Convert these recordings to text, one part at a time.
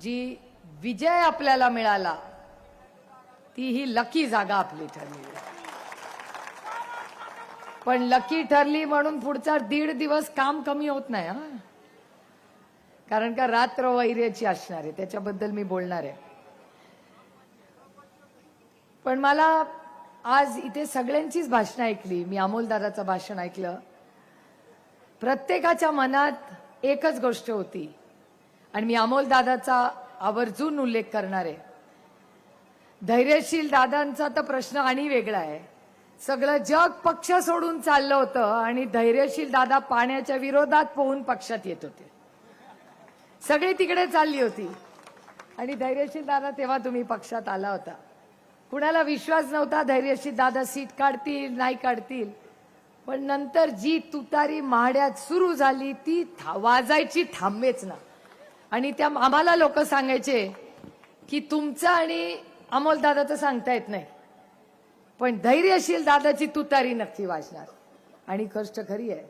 जी विजय आपल्याला मिळाला ती ही लकी जागा आपली ठरली. पण लकी ठरली म्हणून पुढचा दीड दिवस काम कमी होत नाही हा. कारण का रात्र वैर्याची असणार आहे त्याच्याबद्दल मी बोलणार आहे. पण मला आज इथे सगळ्यांचीच भाषणं ऐकली मी अमोलदादाचं भाषण ऐकलं. प्रत्येकाच्या मनात एकच गोष्ट होती आणि मी अमोलदादाचा आवर्जून उल्लेख करणार आहे. धैर्यशील दादांचा तर प्रश्न आणि वेगळा आहे. सगळं जग पक्ष सोडून चाललं होतं आणि धैर्यशील दादा पाण्याच्या विरोधात पोहून पक्षात येत होते. सगळी तिकडे चालली होती. आणि धैर्यशील दादा तेव्हा तुम्ही पक्षात आला होता. कुणाला विश्वास नव्हता धैर्यशील दादा सीट काढतील नाही काढतील. पण नंतर जी तुतारी महाड्यात सुरू झाली ती था- वाजायची थांबेच ना. आणि त्या आम्हाला लोक सांगायचे की तुमचं आणि अमोलदादाचं सांगता येत नाही. पण धैर्यशील दादाची तुतारी नक्की वाजणार. आणि कष्ट खरी आहे.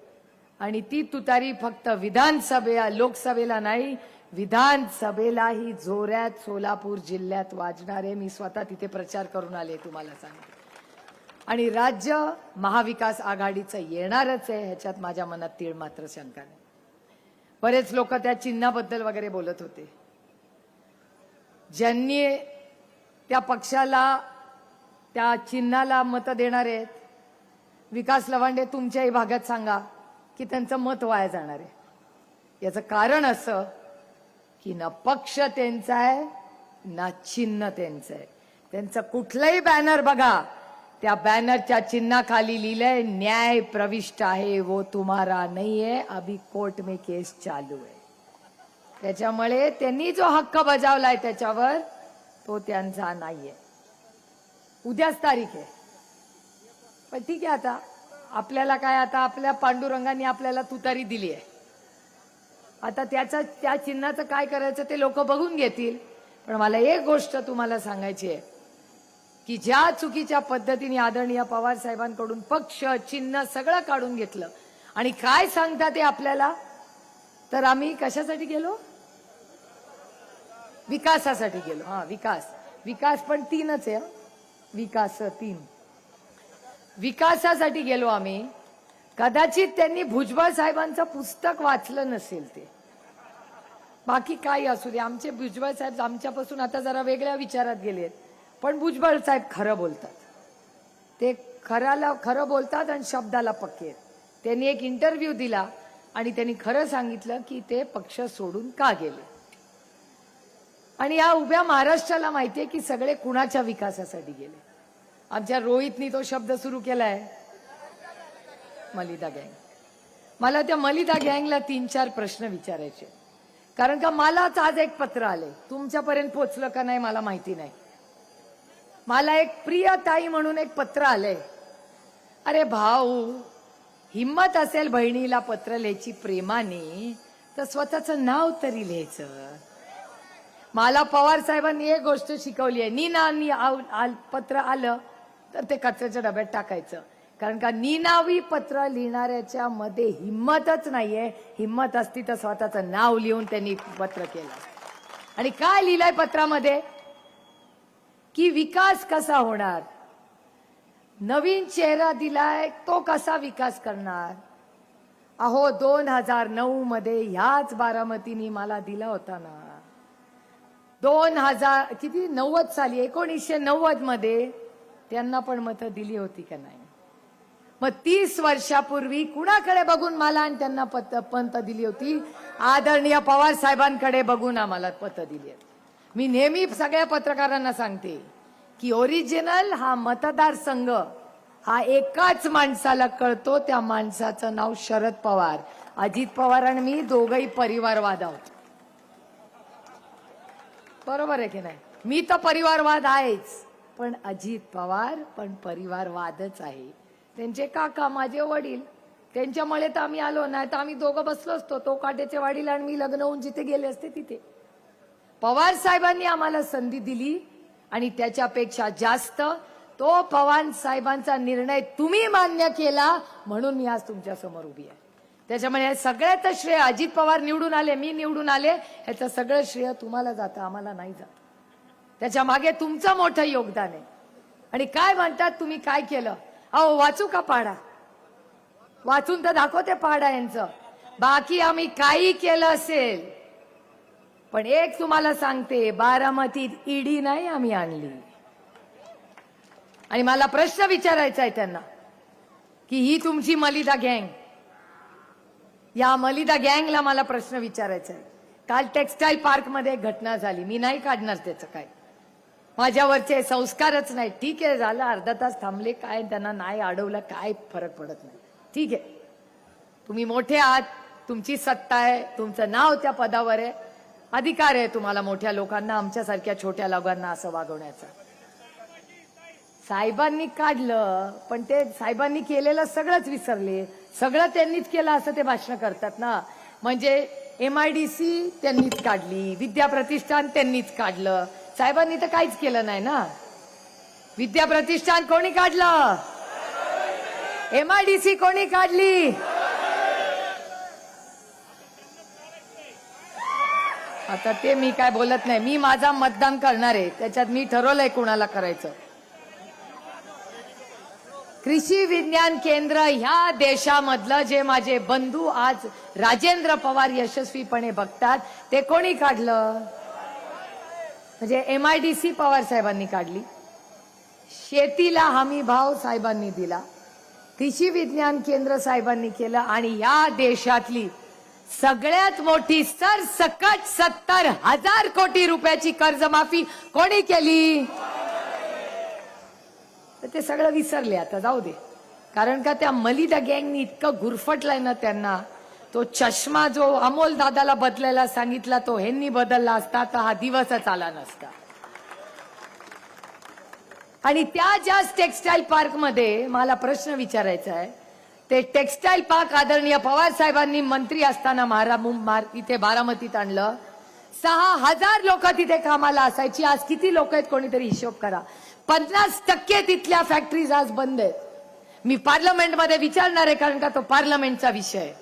आणि ती तुतारी फक्त विधानसभे लोकसभेला नाही विधानसभेलाही जोऱ्यात सोलापूर जिल्ह्यात वाजणार आहे. मी स्वतः तिथे प्रचार करून आले तुम्हाला सांगते. आणि राज्य महाविकास आघाडीचं येणारच आहे. ह्याच्यात माझ्या मनात तीळ मात्र शंका नाही. बरेच लोक त्या चिन्हाबद्दल वगैरे बोलत होते. ज्यांनी त्या पक्षाला त्या चिन्हाला मतं देणार आहेत. विकास लवांडे तुमच्याही भागात सांगा की त्यांचं मत वाया जाणार आहे. याचं कारण असं की ना पक्ष त्यांचा आहे ना चिन्ह त्यांचं आहे. त्यांचं कुठलंही बॅनर बघा. त्या बॅनरच्या चिन्हाखाली लिहिलंय न्याय प्रविष्ट आहे वो तुम्हारा नाही आहे अभी कोर्ट मे केस चालू आहे. त्याच्यामुळे त्यांनी जो हक्क बजावलाय त्याच्यावर तो त्यांचा नाहीये. उद्याच तारीख आहे. पण ठीक आहे आता. आपल्याला काय आता आपल्या पांडुरंगाने आपल्याला तुतारी दिली आहे. आता त्याचा त्या चिन्हाचं काय करायचं ते लोक बघून घेतील. पण मला एक गोष्ट तुम्हाला सांगायची आहे. की ज्या चुकीच्या पद्धतीने आदरणीय पवार साहेबांकडून पक्ष चिन्ह सगळं काढून घेतलं. आणि काय सांगता ते आपल्याला? तर आम्ही कशासाठी गेलो? विकासासाठी गेलो. हा विकास. विकास पण तीनच आहे विकास तीन. विकासासाठी गेलो आम्ही. कदाचित त्यांनी भुजबळ साहेबांचं पुस्तक वाचलं नसेल ते. बाकी काही असू दे. आमचे भुजबळ साहेब आमच्यापासून आता जरा वेगळ्या विचारात गेलेत. पण भुजबळ साहेब खरं बोलतात. ते खराला खरं बोलतात आणि शब्दाला पक्के आहेत. त्यांनी एक इंटरव्ह्यू दिला आणि त्यांनी खरं सांगितलं की ते पक्ष सोडून का गेले? आणि या उभ्या महाराष्ट्राला माहितीये की सगळे कुणाच्या विकासासाठी गेले? आमच्या रोहितनी तो शब्द सुरू केलाय. मलिदा गँग. मला त्या मलिदा गँगला तीन चार प्रश्न विचारायचे कारण का मलाच आज एक पत्र आले तुमच्यापर्यंत पोचलं का नाही मला माहिती नाही. मला एक प्रिय ताई म्हणून एक पत्र आलंय. अरे भाऊ हिम्मत असेल बहिणीला पत्र लिहायची प्रेमाने तर स्वतःचं नाव तरी लिहायचं. मला पवार साहेबांनी एक गोष्ट शिकवली आहे. निनानी आव- आल- पत्र आलं तर ते कचऱ्याच्या डब्यात टाकायचं. कारण का निनावी पत्र लिहिणाऱ्याच्या मध्ये हिंमतच नाहीये. हिंमत असती तर स्वतःचं नाव लिहून त्यांनी पत्र केलं. आणि काय लिहिलंय पत्रामध्ये? की विकास कसा होणार? नवीन चेहरा दिलाय तो कसा विकास करणार? अहो दोन हजार नऊ मध्ये ह्याच बारामतीने मला दिला होता ना. दोन हजार किती? नव्वद साली एकोणीसशे नव्वदमध्ये त्यांना पण मतं दिली होती का नाही? मग तीस वर्षापूर्वी कुणाकडे बघून मला आणि त्यांना पत पंत दिली होती? आदरणीय पवार साहेबांकडे बघून आम्हाला पत दिली आहेत मी नेहमी सगळ्या पत्रकारांना सांगते की ओरिजिनल हा मतदार संघ हा एकाच माणसाला कळतो त्या माणसाचं नाव शरद पवार. अजित पवार आणि मी दोघही परिवारवाद आहोत. बरोबर आहे की नाही? मी तर परिवारवाद आहेच पण अजित पवार पण परिवारवादच आहे. त्यांचे काका माझे वडील त्यांच्यामुळे तर आम्ही आलो नाही तर आम्ही दोघं बसलो असतो तो काट्याचे वडील आणि मी लग्न होऊन जिथे गेले असते तिथे. पवार साहेबांनी आम्हाला संधी दिली आणि त्याच्यापेक्षा जास्त तो पवार साहेबांचा निर्णय तुम्ही मान्य केला म्हणून मी आज तुमच्यासमोर उभी आहे. त्याच्यामुळे हे सगळ्यात श्रेय अजित पवार निवडून आले मी निवडून आले ह्याचं सगळं श्रेय तुम्हाला जातं आम्हाला नाही जात. त्याच्यामागे तुमचं मोठं योगदान आहे. आणि काय म्हणतात तुम्ही काय केलं? अहो वाचू का पाडा? वाचून तर दाखवते पाडा यांचं. बाकी आम्ही काही केलं असेल पण एक तुम्हाला सांगते बारामतीत ईडी नाही आम्ही आणली. आणि मला प्रश्न विचारायचा आहे त्यांना की ही तुमची मलिदा गँग. या मलिदा गँगला मला प्रश्न विचारायचा आहे. काल टेक्स्टाईल पार्कमध्ये एक घटना झाली मी नाही काढणार त्याचं काय. माझ्यावरचे संस्कारच नाही. ठीक आहे झालं अर्धा तास थांबले काय त्यांना नाही अडवलं काय फरक पडत नाही. ठीक आहे. तुम्ही मोठे आहात तुमची सत्ता आहे तुमचं नाव त्या पदावर आहे. अधिकार आहे तुम्हाला मोठ्या लोकांना आमच्यासारख्या छोट्या लोकांना असं वागवण्याचा. साहेबांनी काढलं पण ते साहेबांनी केलेलं सगळंच विसरले. सगळं त्यांनीच केलं असं ते भाषण करतात ना. म्हणजे एम आय डी सी त्यांनीच काढली विद्या प्रतिष्ठान त्यांनीच काढलं. साहेबांनी तर काहीच केलं नाही ना. विद्या प्रतिष्ठान कोणी काढलं? एम आय डी सी कोणी काढली? आता ते मी काय बोलत नाही. मी माझा मतदान करणार आहे. त्याच्यात मी ठरवलंय कुणाला करायचं. कृषी विज्ञान केंद्र ह्या देशामधलं जे माझे बंधू आज राजेंद्र पवार यशस्वीपणे बघतात ते कोणी काढलं? म्हणजे M I D C Pawar साहेबांनी काढली. शेतीला हमी भाव साहेबांनी दिला. कृषी विज्ञान केंद्र साहेबांनी केलं आणि या देशातली सगळ्यात मोठी सर सकट सत्तर हजार कोटी रुपयाची कर्जमाफी कोणी केली? तर ते सगळं विसरले आता जाऊ दे. कारण का त्या मलिदा गँगनी इतकं गुरफटलाय ना त्यांना. तो चष्मा जो अमोल दादाला बदलायला सांगितला तो ह्यांनी बदलला असता तर हा दिवसच आला नसता. आणि त्या ज्या टेक्स्टाईल पार्कमध्ये मला प्रश्न विचारायचा आहे ते टेक्स्टाईल पार्क आदरणीय पवार साहेबांनी मंत्री असताना महारा मार- इथे बारामतीत आणलं. सहा हजार लोक तिथे कामाला असायची. आज किती लोक आहेत कोणीतरी हिशोब करा. पन्नास टक्के तिथल्या फॅक्टरीज आज बंद आहेत. मी पार्लमेंटमध्ये विचारणार आहे कारण का तो पार्लमेंटचा विषय आहे.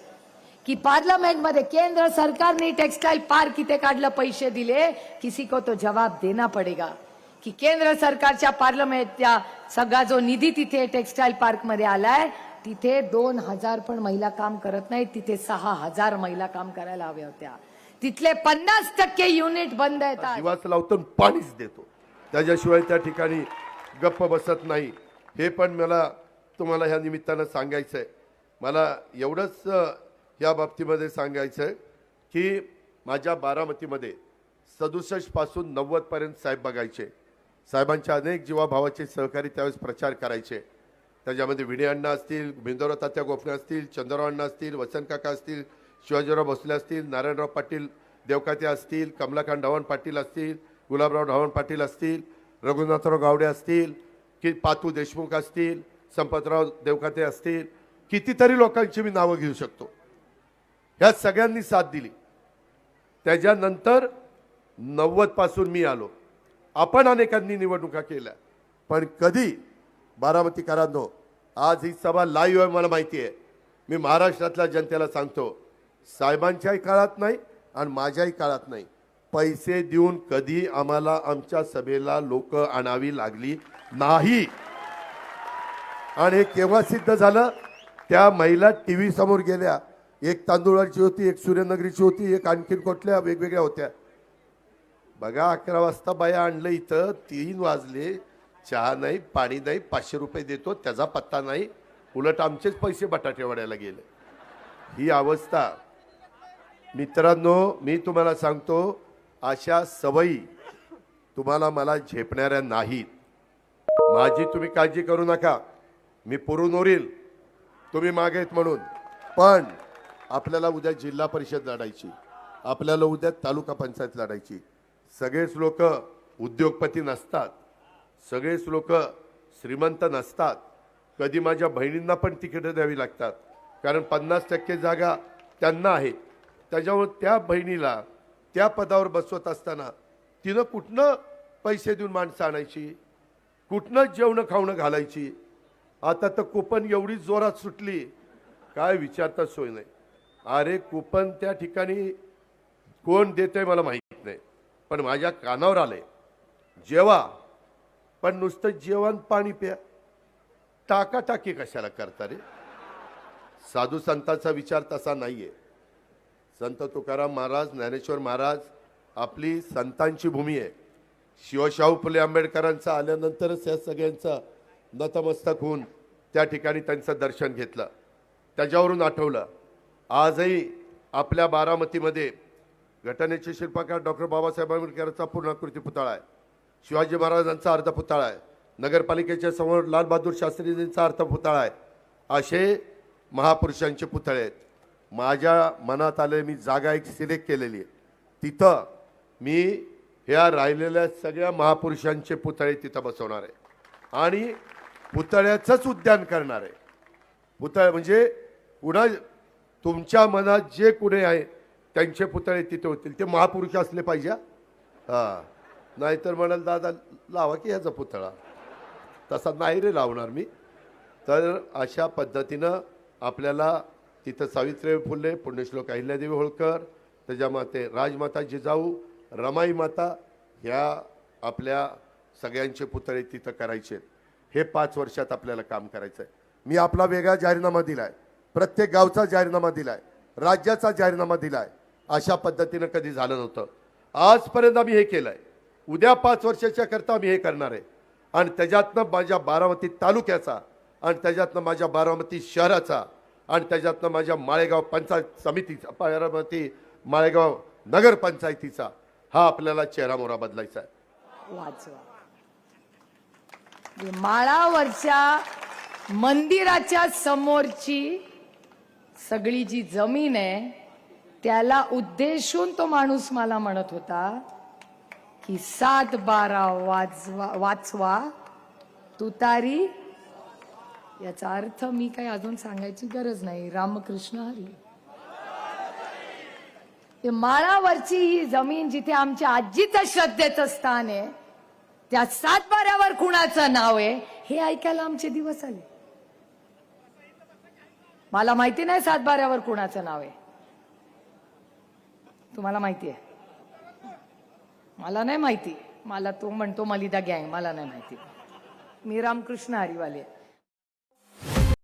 की पार्लमेंटमध्ये केंद्र सरकारने टेक्सटाईल पार्क इथे काढलं पैसे दिले. किसी को तो जवाब देना पडेगा. की केंद्र सरकारच्या पार्लमेंटच्या सगळा जो निधी तिथे टेक्स्टाईल पार्कमध्ये आलाय तिथे दोन हजार पण महिला काम करत नाहीत तिथे सहा हजार महिला काम करायला हव्या होत्या. तिथले पन्नास टक्के युनिट बंद आहेत आज. लावतो आणि पाणीच देतो. त्याच्याशिवाय त्या ठिकाणी गप्प बसत नाही. हे पण मला तुम्हाला ह्या निमित्तानं सांगायचं आहे मला एवढंच या बाबतीमध्ये सांगायचं आहे की माझ्या बारामतीमध्ये सदुसष्टपासून साहेब बघायचे. साहेबांच्या अनेक जीवाभावाचे सहकारी त्यावेळेस प्रचार करायचे. त्याच्यामध्ये विणे अण्णा असतील भिंदोरा तात्या गोफणे असतील चंद्रराव अण्णा असतील वसनकाका असतील शिवाजीराव भोसले असतील नारायणराव पाटील देवकाते असतील कमलाकांत ढवण पाटील असतील गुलाबराव ढवण पाटील असतील रघुनाथराव गावडे असतील की पातू देशमुख असतील संपतराव देवकाते असतील कितीतरी लोकांची मी नावं घेऊ शकतो. ह्या सगळ्यांनी साथ दिली. त्याच्यानंतर नव्वदपासून मी आलो. आपण अनेकांनी निवडणुका केल्या पण कधी बारामतीकरांनो आज ही सभा लाईव्ह आहे मला माहिती आहे. मी महाराष्ट्रातल्या जनतेला सांगतो साहेबांच्याही काळात नाही आणि माझ्याही काळात नाही. पैसे देऊन कधी आम्हाला आमच्या सभेला लोक आणावी लागली नाही. आणि हे केव्हा सिद्ध झालं? त्या महिला टी व्ही समोर गेल्या. एक तांदुळाची होती एक सूर्यनगरीची होती एक आणखीन कुठल्या? वेगवेगळ्या होत्या. बघा अकरा वाजता बाया आणलं इथं तीन वाजले. चहा नाही पाणी नाही पाचशे रुपये देतो त्याचा पत्ता नाही. उलट आमचेच पैसे बटाटेवाड्याला गेले. ही अवस्था. मित्रांनो मी तुम्हाला सांगतो अशा सवयी तुम्हाला मला झेपणाऱ्या नाहीत. माझी तुम्ही काळजी करू नका. मी पुरून उरील तुम्ही मागेत म्हणून. पण आपल्याला उद्या जिल्हा परिषद लढायची. आपल्याला उद्या तालुका पंचायत लढायची. सगळेच लोक उद्योगपती नसतात. सगळेच लोक श्रीमंत नसतात. कधी माझ्या बहिणींना पण तिकीटं द्यावी लागतात. कारण पन्नास टक्के जागा त्यांना आहेत त्याच्यामुळे त्या बहिणीला त्या पदावर बसवत असताना तिनं कुठनं पैसे देऊन माणसं आणायची? कुठनं जेवणं खावणं घालायची? आता तर कुपन एवढी जोरात सुटली. काय विचारता सोय नाही. अरे कुपन त्या ठिकाणी कोण देत आहे मला माहीत नाही. पण माझ्या कानावर आले जेव्हा पण नुसतं जेवण पाणी प्या. टाका टाकी कशाला करता रे? साधू संतांचा विचार तसा नाहीये. संत तुकाराम महाराज ज्ञानेश्वर महाराज आपली संतांची भूमी आहे. शिवशाहू फुले आंबेडकरांचा आल्यानंतरच या सगळ्यांचा नतमस्तक होऊन त्या ठिकाणी त्यांचं दर्शन घेतलं. त्याच्यावरून आठवलं आजही आपल्या बारामतीमध्ये घटनेचे शिल्पकार डॉक्टर बाबासाहेब आंबेडकरांचा पूर्णाकृती पुतळा आहे. शिवाजी महाराजांचा अर्ध पुतळा आहे. नगरपालिकेच्या समोर लालबहादूर शास्त्रीजींचा अर्ध पुतळा आहे. असे महापुरुषांचे पुतळे आहेत. माझ्या मनात आले मी जागा एक सिलेक्ट केलेली आहे. तिथं मी ह्या राहिलेल्या सगळ्या महापुरुषांचे पुतळे तिथं बसवणार आहे. आणि पुतळ्याचंच उद्यान करणार आहे. पुतळे म्हणजे कुणा तुमच्या मनात जे कुणी आहे त्यांचे पुतळे तिथे होतील. ते महापुरुष असले पाहिजे हां. नाहीतर म्हणाल दादा लावा की ह्याचा पुतळा. तसा नाही रे लावणार मी. तर अशा पद्धतीनं आपल्याला तिथं सावित्रीबाई फुले पुण्यश्लोक अहिल्यादेवी होळकर त्याच्या माते राजमाता जिजाऊ रमाई माता ह्या आपल्या सगळ्यांचे पुतळे तिथं करायचे आहेत. हे पाच वर्षात आपल्याला काम करायचं आहे मी आपला वेगळा जाहीरनामा आहे प्रत्येक गावचा जाहीरनामा दिला आहे राज्याचा जाहीरनामा आहे अशा पद्धतीनं कधी झालं नव्हतं. आजपर्यंत आम्ही हे केलं आहे उद्या पाच वर्षाच्या करता मी हे करणार आहे. आणि त्याच्यातनं माझ्या बारामती तालुक्याचा आणि त्याच्यातनं माझ्या बारामती शहराचा आणि त्याच्यातनं माझ्या माळेगाव पंचायत समितीचा बारामती माळेगाव नगरपंचायतीचा हा आपल्याला चेहरामोहरा बदलायचा आहे. वाचवा माळावरच्या मंदिराच्या समोरची सगळी जी जमीन आहे त्याला उद्देशून तो माणूस मला म्हणत होता की सात बारा वाजवा वाचवा. तुतारी. याचा अर्थ मी काही अजून सांगायची गरज नाही. रामकृष्ण हरी. ते माळावरची ही जमीन जिथे आमच्या आजीचं श्रद्धेचं स्थान आहे त्या सातबाऱ्यावर कुणाचं नाव आहे हे ऐकायला आमचे दिवस आले. मला माहिती नाही सातबाऱ्यावर कुणाचं नाव आहे. तुम्हाला माहिती आहे. मला नाही माहिती. मला तो म्हणतो मलिदा गँग. मला नाही माहिती. मी रामकृष्ण हरिवाले.